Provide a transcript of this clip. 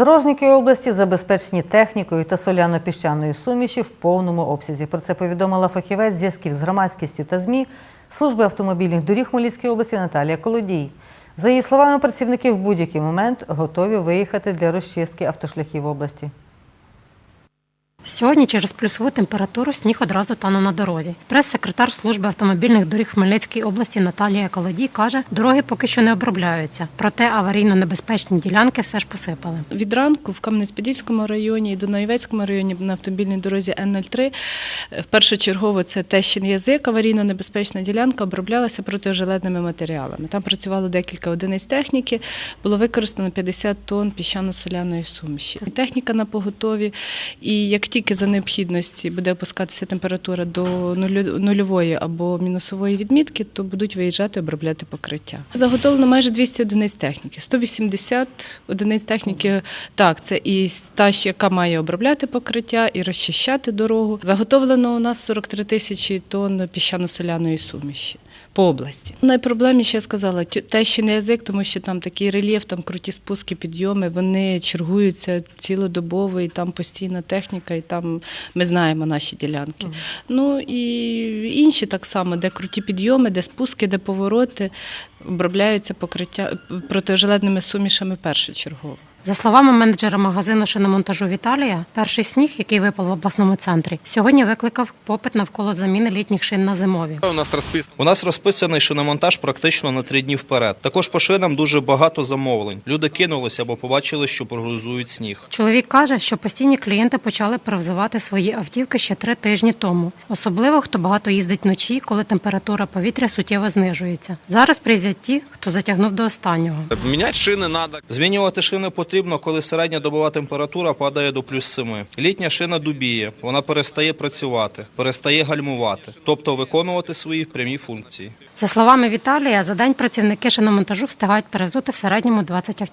Дорожники області забезпечені технікою та соляно-піщаною суміші в повному обсязі. Про це повідомила фахівець зв'язків з громадськістю та ЗМІ служби автомобільних доріг Хмельницької області Наталія Колодій. За її словами, працівники в будь-який момент готові виїхати для розчистки автошляхів області. Сьогодні через плюсову температуру сніг одразу тане на дорозі. Прес-секретар служби автомобільних доріг Хмельницької області Наталія Колодій каже, дороги поки що не обробляються, проте аварійно-небезпечні ділянки все ж посипали. Від ранку в Кам'янець-Подільському районі і Дунаєвецькому районі на автомобільній дорозі Н-03 е, першочергово це Тещин язик, аварійно-небезпечна ділянка оброблялася протижилетними матеріалами. Там працювало декілька одиниць техніки, було використано 50 тонн піщано-соляної суміші. Техніка на поготові, і як тільки за необхідності буде опускатися температура до нульової або мінусової відмітки, то будуть виїжджати обробляти покриття. Заготовлено майже 200 одиниць техніки, 180 одиниць техніки. Так, це і та, яка має обробляти покриття і розчищати дорогу. Заготовлено у нас 43 тисячі тонн піщано-соляної суміші. По області найпроблемніше я сказала те, що не язик, тому що там такий рельєф, там круті спуски, підйоми. Вони чергуються цілодобово, і там постійна техніка, і там ми знаємо наші ділянки. Ну і інші так само, де круті підйоми, де спуски, де повороти, обробляються покриття протижилетними сумішами першочергово. За словами менеджера магазину шиномонтажу Віталія, перший сніг, який випав в обласному центрі, сьогодні викликав попит навколо заміни літніх шин на зимові. У нас розпис... У нас розписаний шиномонтаж практично на три дні вперед. Також по шинам дуже багато замовлень. Люди кинулися, бо побачили, що прогнозують сніг. Чоловік каже, що постійні клієнти почали перевзивати свої автівки ще три тижні тому, особливо хто багато їздить вночі, коли температура повітря суттєво знижується. Зараз приїздять ті, хто затягнув до останнього. Міняти шини треба. Змінювати шини потрібно, коли середня добова температура падає до плюс 7. Літня шина дубіє, вона перестає працювати, перестає гальмувати, тобто виконувати свої прямі функції. За словами Віталія, за день працівники шиномонтажу встигають перевзути в середньому 20 автівок.